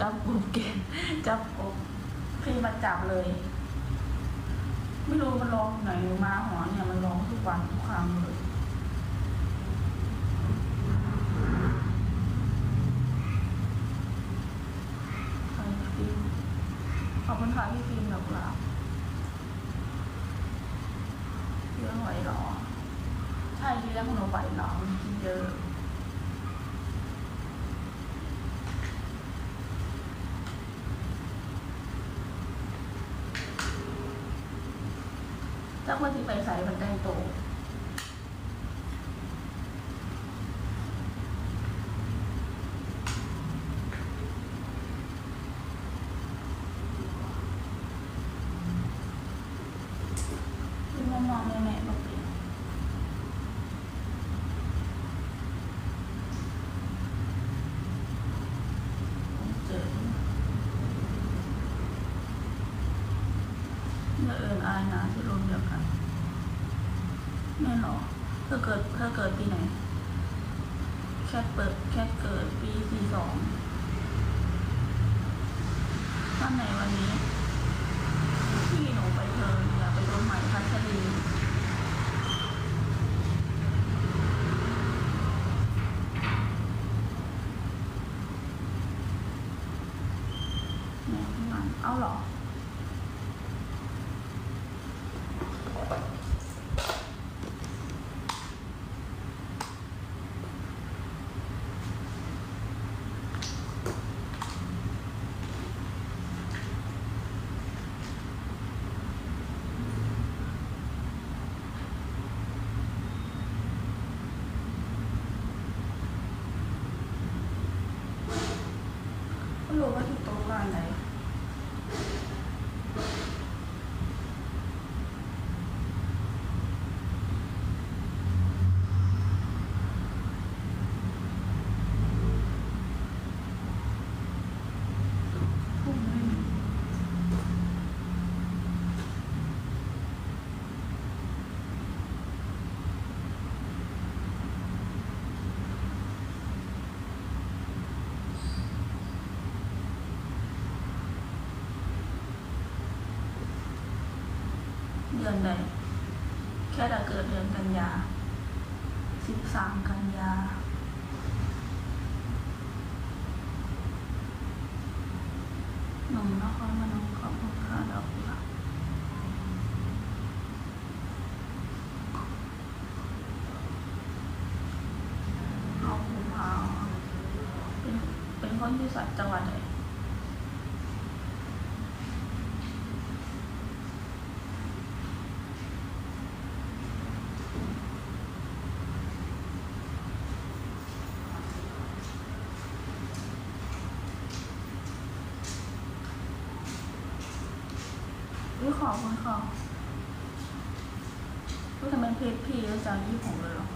จับกบเกณฑ์จับกบพี่มาจับเลย ไม่รู้มันร้องไหนมาหอเนี่ยมันร้องทุกวันทุกครั้งเลยขอบคุณค่ะพี่ฟิล์มดอกกุหลาบเลี้ยงไหวเหรอ ใช่เลี้ยงหนูไหวหรอมันกินเยอะ แล้วคนที่ไปใส่มันได้โตคือมองมองแม่แม่บอกเปลี่ยนเจอ เมื่อเอิญอายนะที่รวมเดียวกันไม่หรอเธอเกิดเธอเกิดปีไหน แคทเปิดแคทเกิดปีสี่สองวันไหนวันนี้ ที่หนูไปเทิร์นอยากไปรถใหม่พัชรีแม่ที่มันเอาหรอ ไม่ รู้ว่าที่ต๊ะกลางไหนพุ่งไม่มีเดือนใด แค่แต่เกันยา สิบสามกันยา หนุ่มนครพนมขอบคุณค่ะดอกกุหลาบเอาภูพาเป็นเป็นคนที่สัตว์จังหวัดไหน วิขอบคุณค่ะรู้ทำไมเพจพี่แล้วจะยี่ผมเลยหรอ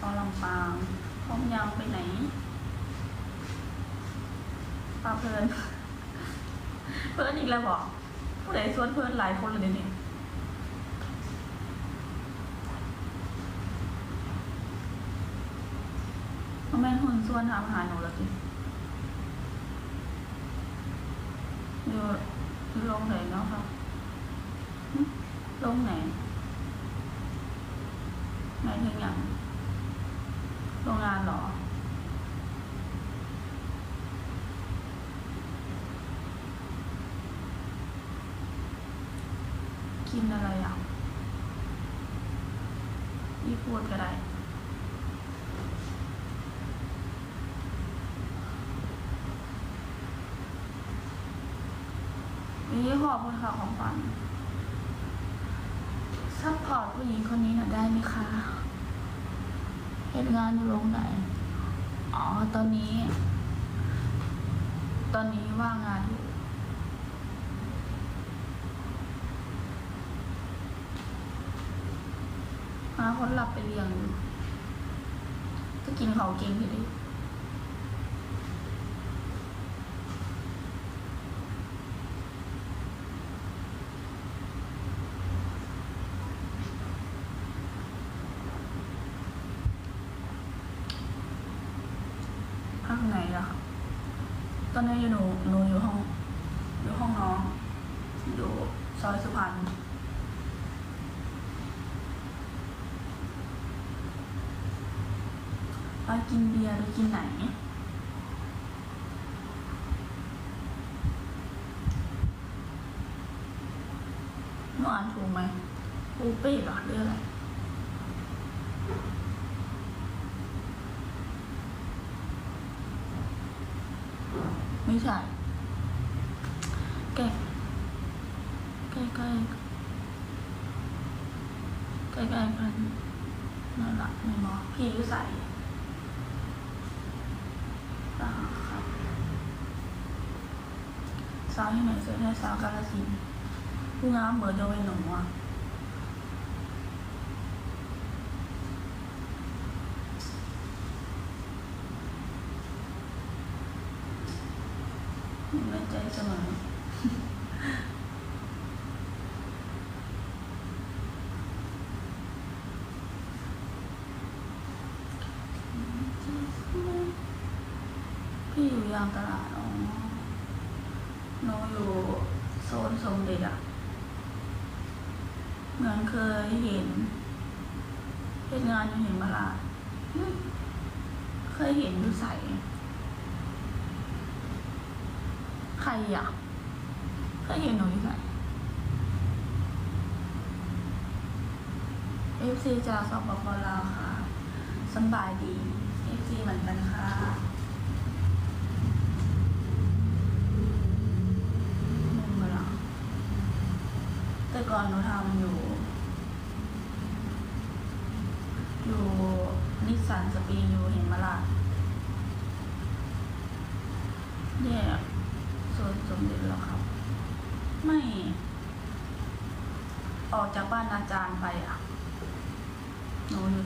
ตอนลำปางพร้อมยาวไปไหนปลาเพลิน เพื่อนอีกแล้วบอกผู้ใดชวนเพื่อนหลายคนเลยเดี๋ยวนี้เอาแม่นหุ่นส่วนทำอาหารหนูแล้วจิอยู่อยู่ลงไหนเนาะครับ ลงไหนหมายถึงอย่างโรงงานเหรอ กินอะไรอะยี่พูดก็ได้นี่ขอบคุณค่ะของฝัน พอร์ตผู้หญิงคนนี้หน่อยได้ไหมคะเหตุงานอยู่โรงไหน อ๋อ ตอนนี้ ตอนนี้ว่างงานอยู่หาคนหลับไปเลี้ยงอยู่ก็กินเขาวเก่งอยู่ดิ ไหนล่ะคะตอนนี้อยู่หนูหนูอยู่ห้อง อยู่ห้องน้องอยู่ซอยสุพรรณไปกินเบียร์หรือกินไหนหนูอ่านถูกไหมปูเป้เหรอหรืออะไร ไม่ใช่ใกล้ใกล้ใกล้ใกล้ใกล้กันนั่นแหละไม่มอพี่ยุใส่อ่าครับสาวที่ไหนสร็จได้สาวกาลสินผู้งามเบอร์เดียวไว้หนูอะอยู่ ในใจสมอพี่อยู่ยางตลาดอ๋อนูอยู่โซนสมเด็จอะเหมือนเคยเห็นเป็นงานอยู่เห็นมาลาดเคยเห็นอยู่ใส่ใคร อะเคยเห็นหนูอยู่ใส่เอฟซีจากสปปลาวค่ะสบายดีเอฟซีเหมือนกันค่ะมึงเหรอแต่ก่อนหนูทำอยู่ อยู่นิสสันสปรีอยู่เห็นมาละแย่ ส่วนสมเด็จแล้วครับ ไม่ ออกจากบ้านอาจารย์ไปอะหนูอยู่